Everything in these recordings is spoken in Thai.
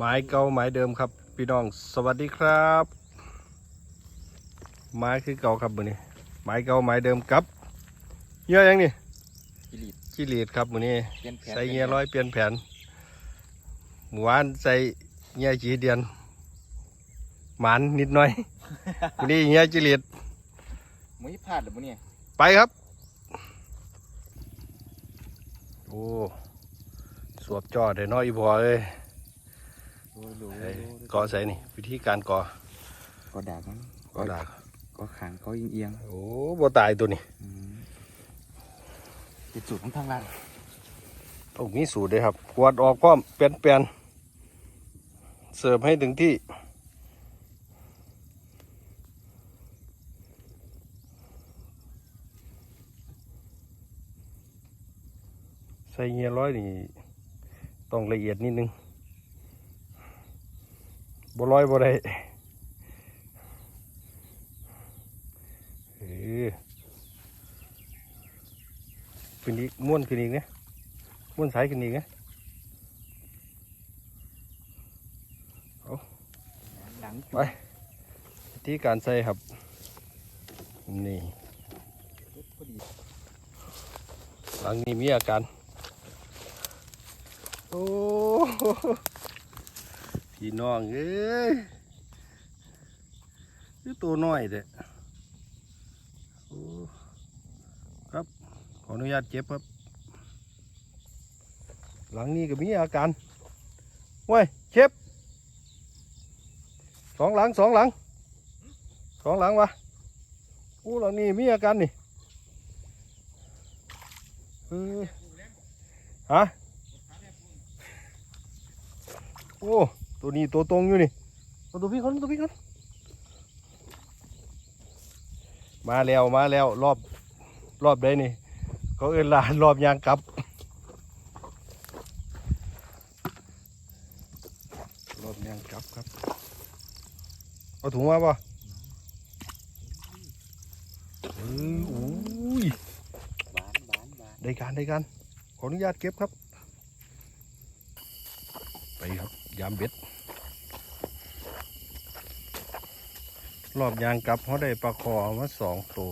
ไม้เก่าไม้เดิมครับพี่น้องสวัสดีครับไม้คือเก่าครับมือนี้ไม้เก่าไม้เดิมครับเยอะยังนี่กิริตชิลีดครับมือนี้เปลี่ยนแผนใส่เงี้ยร้อยเปลี่ยนแผนหมู่บ้านใส่เงี้ยจีเดียนหมันนิดหน่อยมือนี้เงี้ยจิลีดมุ้ยพลาดหรือมุ้เนี่ยไปครับโอ้สวบจอดได้น้อยอีพอเลยดูดูไอ้ ก่อใส่นี่วิธีการก่อก็ด่ามันก่อดากก็ขางก็เอียงโอ้บ่ตายตัวนี้ๆอืมเป็นสูตรของทางร้านต้องมีสูตรเลยครับกวาดออกพร้อมเปลี่ยนเปลี่ยนเสิร์ฟให้ถึงที่ใส่เงียร้อยนี่ต้องละเอียดนิดนึง บ่ร้อยบ่ได้เออขึ้นอีกม้วนขึ้นอีกเนี่ยม้วนสายขึ้นอีกเนี่ยดังไปวิธีการใส่ครับ นี่พอดีหลังนี้มีอาการ โอ้ พี่น้องเอ้ยคือตัวน้อยเด้ครับ ขออนุญาตเก็บครับ หลังนี้ก็มีอาการเว้ยเช็บสองหลังสองหลังสองหลังวะโอ้หลังนี้มีอาการนี่เออฮะโอ้ ตัวนี้ตัวตรงอยู่นี่ตัวพี่คนตัวพี่คนมาแล้วมาแล้วรอบรอบใดนี่เขาเอินลานรอบยางกลับรอบยางกลับครับเอาถุงมาป่ะเออโอ้ยหวานหวานหวานได้การได้การขออนุญาตเก็บครับ ไปครับ ยามเบ็ด รอบยางกลับเขาได้ปลาคอมาสองตัว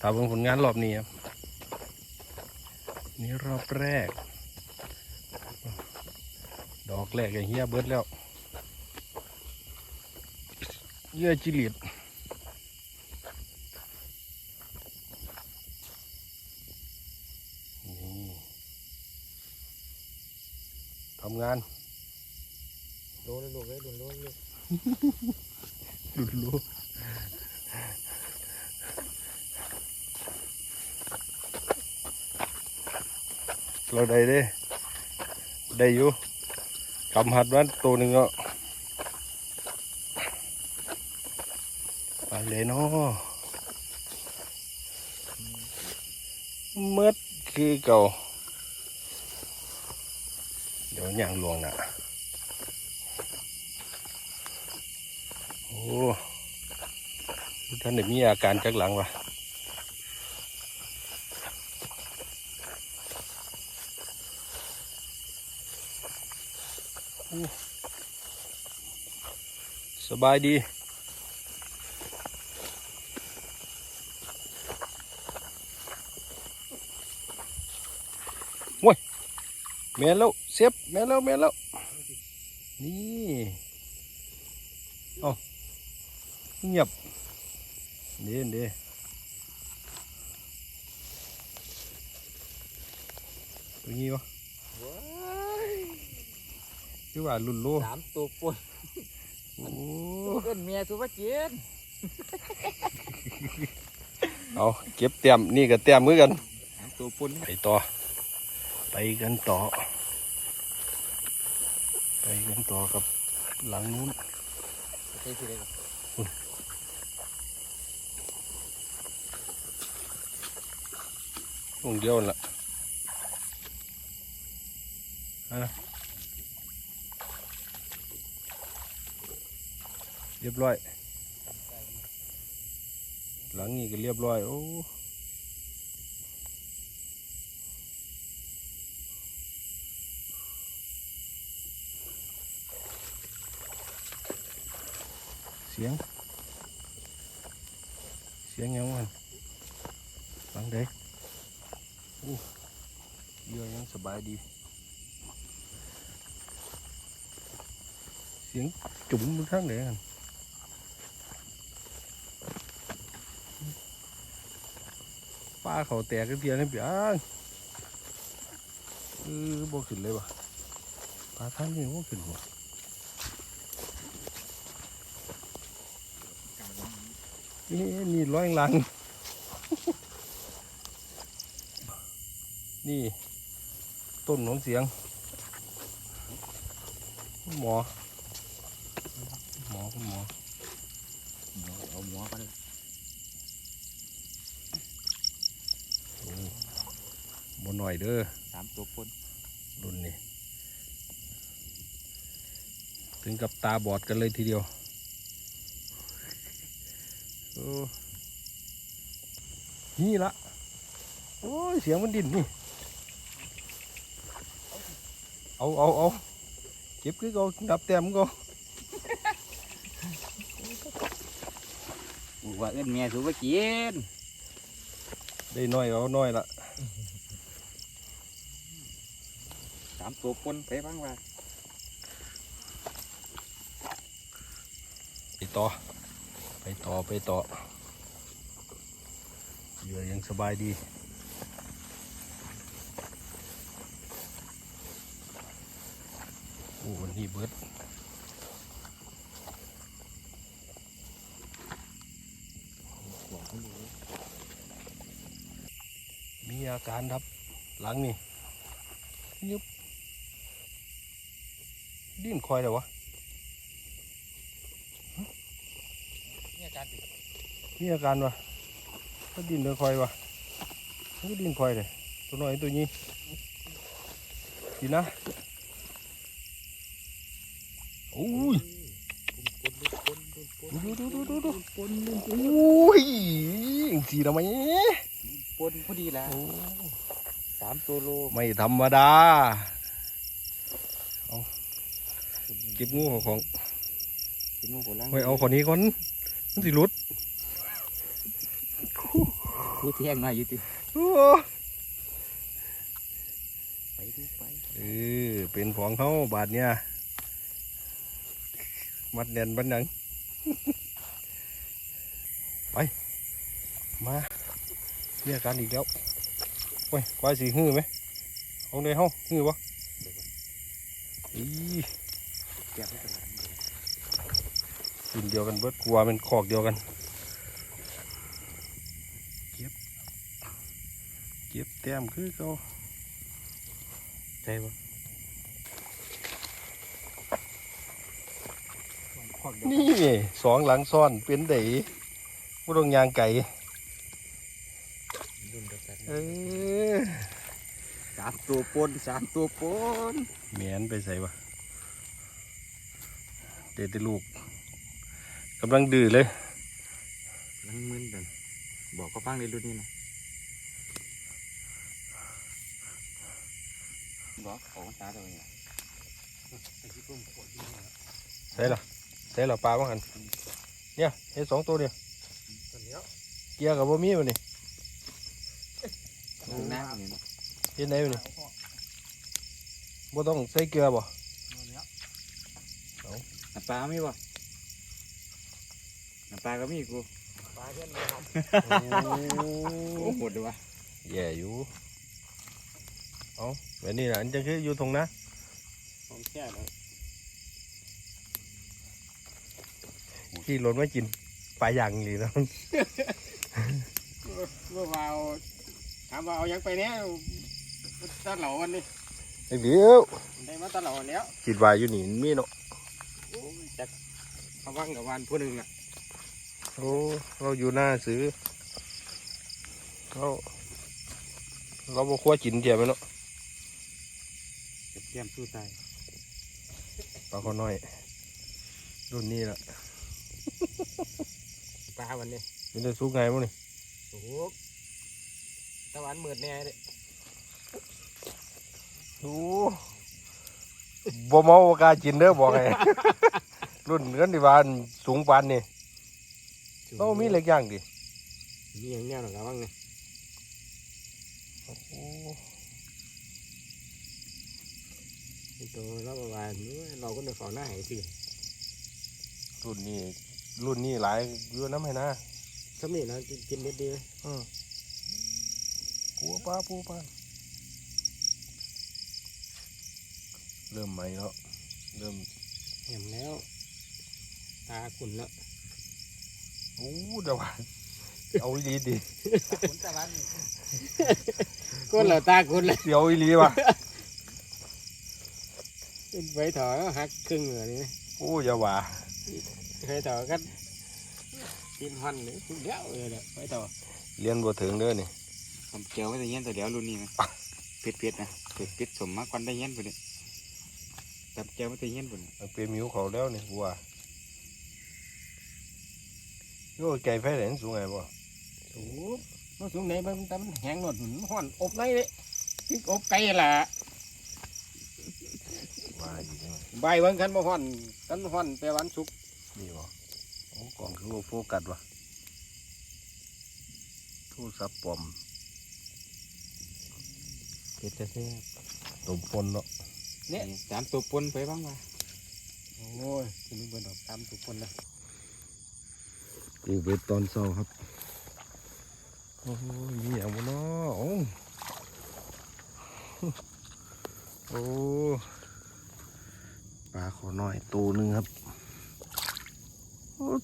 ถ้าเป็นผลงานรอบนี้ครับนี่รอบแรก ดอกแรกไอ้เฮียเบิดแล้วเยื่อจิลิดทำงาน โดนเลยลูกเลยโดนโดนลูกหลุดรู้เราได้เด้ได้อยู่กำหัดมันตัวหนึ่งก็ไปเลยเนาะเมื่อคือเก่าเดี๋ยวย่างหลวงนะโท่านได้มีอาการจักหลังวะสบายดีโว้ยแม่แล้วเสียบแม่แล้วแม่แล้วนี่ เอา เงียบเด่นเด้ตัวนี้วะว้ายคือว่าลุ่นโลสามตัวปนโอ้ตัวเกินเมียสุภาพจีนเอาเก็บเต็มนี่ก็เต็มมือกันสามตัวปนไปต่อ ไปกันต่อ ไปกันต่อกับหลังนู้น มงเดียวละเรียบร้อย หลังนี้ก็เรียบร้อย โอ้เสียง เสียงยังมันฟังเด็ก เรือยังสบายดี เสียงจุ๋มมันข้างไหนกันป้าเขาแตกกันเทียนนี่เปียงเออบ่ขึ้นเลยว่ะปลาท่านนี่บ่ขึ้นว่ะนี่นี่ร้อยหลัง นี่ ต้นของเสียง หมอ หมอคุณหมอเอาหมอไปเลยบนหน่อยเด้อสามตัวปนรุ่นนี้ ถึงกับตาบอดกันเลยทีเดียวโอ้นี่ละโอ้ย เสียงมันดิ้นนี่ เอาเอาเอาเก็บคือเขาดับแต้มก็บอกว่าเอิ้นแม่สูบกินได้น้อยเอาน้อยละสามตัวปนไปบ้างว่าไปต่อ ไปต่อ ไปต่อเหยื่อยังสบายดี โอ้วันนี้เบิดมีอาการครับ หลังนี่ยุบดิ้นคอยเลยวะนี่อาจารย์ติมีอาการวะก็ดิ้นเดินคอยวะมันก็ดิ้นคอยเลยตัวน้อยตัวนี้ดีนะโอ้ยดูดูดูดูดูปนปนโอ้ยสีทำไมปนพอดีแล้วสามตัวโลไม่ธรรมดาเก็บงูของของกินงูหัวล่างไว้เอาคนนี้ก่อนมันสิหลุดกูเที่ยงหน่อยอยู่ติไปดูไปเออเป็นของเขาบาทเนี่ย มัดแน่นบันยัง ไป มามีอาการอีกแล้วโอ้ยควายสีหื้อไหมเอาในห้องหื้อวะอีกินเดียวกันเบิดกลัวเป็นคอกเดียวกัน เก็บ เก็บแต้มคือเขาใช่ปะ นี่สองหลังซ่อนเป็นไดบ่ต้องยางไก่รุ่นเดียวกันเออสามตัวปนสามตัวปนแมนไปใส่วะเด็ดแต่ลูกกำลังดื้อเลยลังมึนกันบอกเขาฟังในรุ่นนี้นะบอกของตาตัวเองใส่ละ ใส่ละปลาบ้างหันเนี่ยเห็นสองตัวเนี่ยเกียร์กับบ่มีวะนี่ข้างหน้าเนี่ยนะเห็นไหนวะนี่บ่ต้องใส่เกลือบ่น้ำปลาไม่บ่น้ำปลาก็มีกูโอ้หมดเลยวะแย่อยู่เอาแบบนี้นะอันจังคืออยู่ตรงนะของแค่แล้ วขี่รถมากินปลาอย่างนี้นะเมื่อวานถามว่าเอายังไปเนี้ยตาเหลาวันนี้ไอ้เดี๋ยวได้มาตาเหลาวันแล้วคิดว่าอยู่นี่มีเนาะโอ้ยจักเขาว่างกับวันผู้หนึ่งอะโอ้เราอยู่หน้าซื้อเราเราบ่ควรกินเดียวไหมเนาะเก็บแก้มสู้ตายปลาข้อน้อย รุ่นนี้ละ ปลาวันนี้มันจะสู้ไงมั้งนี่โอ้โหตะวันมืดแน่เลยโอ้บ่เมาบ่กล้ากินเด้อบอกไง รุ่นเงินที่บ้านสูงปานนี่เรามีเหล็กย่างดิมีอย่างเนี้ยหรอกบ้างเนี่ยโอ้โหตัวเราประมาณนี้เราก็เดินฝ่าหน้าให้สิรุ่นนี้ รุ่นนี้หลายอยู่น้ำให้นะถ้ามีนะกินเด็ดดีอืมปูปลาปูปลาเริ่มใหม่แล้ว เริ่มเห็นแล้ว ตาขุ่นแล้วโอ้เดี๋ยวว่าเอาอีหลีดิผลตะวันก็เหลือตาขุ่นเลยเสียวอีหลีว่ะไฟถอหักครึ่งเหลือนี่โอ้อย่าว่า ไฟถอก็กินหันเลยเดี๋ยวเลยแหละไฟถอเรียนบ่ถึงเด้อนี่ทำเจียวไว้แต่เย็นแต่เดี๋ยวรุ่นนี้นะเผ็ดเผ็ดๆนะเผ็ดเผ็ดสมมากกว่าได้เย็นปุ่นเนี่ยทำเจียวไว้แต่เย็นปุ่นมันเป็นมิวเขาแล้วนี่กูว่าโย่ไก่ไฟแหลนสูงไงบ่โอ้มันสูงไหนมันแต่มันแห้งหมดมันห่อนอบไหนเลยพริกอบไก่ล่ะว่าอยู่จังใบเบิ่งคันบ่ห่อนคันห่อนแปลวันสุก นี่บ่โอ้กล่องคือว่าโฟกัสว่ะโทรศัพท์ปลอมเผ็ดจะแซ่บตุ่มปนเนาะเนี่ยจานตัวปนไปบ้างวะโอ้ยกินเบิ่งดอกตามทุกคนนะกูไปตอนเช้าครับ โอ้ยมีอย่างบ่เนาะโอ้โอ้ปลาขอน้อยตัวหนึ่งครับโอ้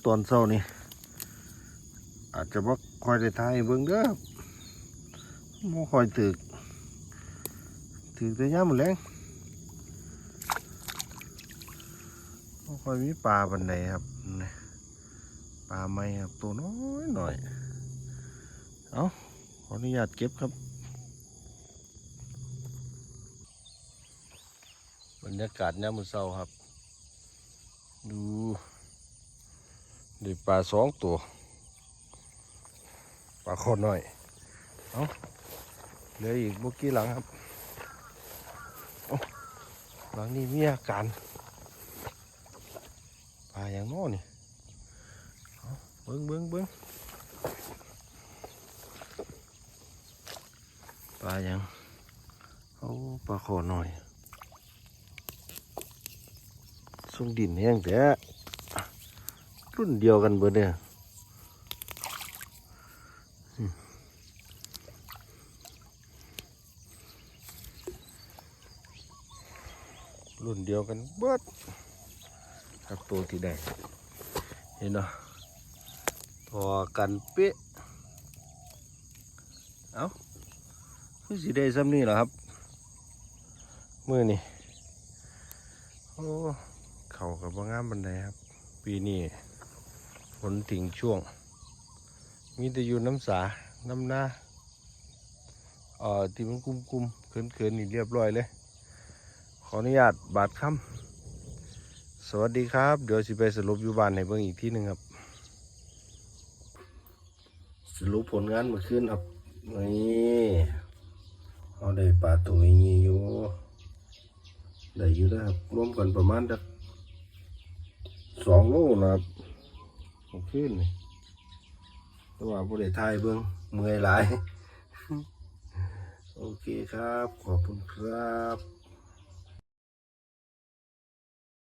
ตอนเช้านี่ อาจจะบ่ค่อยได้ทายให้เบิ่งเด้อบ่ค่อยตึกถึงแต่ยามมื้อแลงบ่ค่อยมีปลาปานใดครับปลาไม้ครับตัวน้อยหน่อย เอาขออนุญาตเก็บครับ บรรยากาศยามมื้อเช้าครับ ดู ด้ปลาสองตัวปลาคอน้อยเอาเหลืออีกบุกี้หลังครับหลังนี้มีอาการปลาอย่างน้อนี่เบิ้งเบิ้งเบิ้งปลาอยังเอาปลาขอหน่อยส่งดินแห้งแต่ รุ่นเดียวกันเบิดเนี่ยรุ่นเดียวกันเบิดครับตัวที่ได้เห็นเนาะพอกันเป๊ะเอาคือสีได้ซ้ำนี่เหรอครับ มือนี่โอ้ เข่ากับว่างามบันไดครับ ปีนี้ ฝนถึงช่วง มีแต่อยู่น้ำสา น้ำหน้าเอ่อที่มันกุ้มกุมๆเขินเขินๆนี่เรียบร้อยเลย ขออนุญาตบาดคำสวัสดีครับ เดี๋ยวสิไปสรุปอยู่บ้านให้เบิ่งอีกที่หนึ่งครับ สรุปผลงานเมื่อคืนครับนี่เอาได้ปลาตัวนี้อยู่ได้อยู่นะครับรวมกันประมาณสักสองโลนะครับ เมื่อคืนเลยตัวบริทยเบิ้งเมื่อยหลาย โอเคครับ ขอบคุณครับ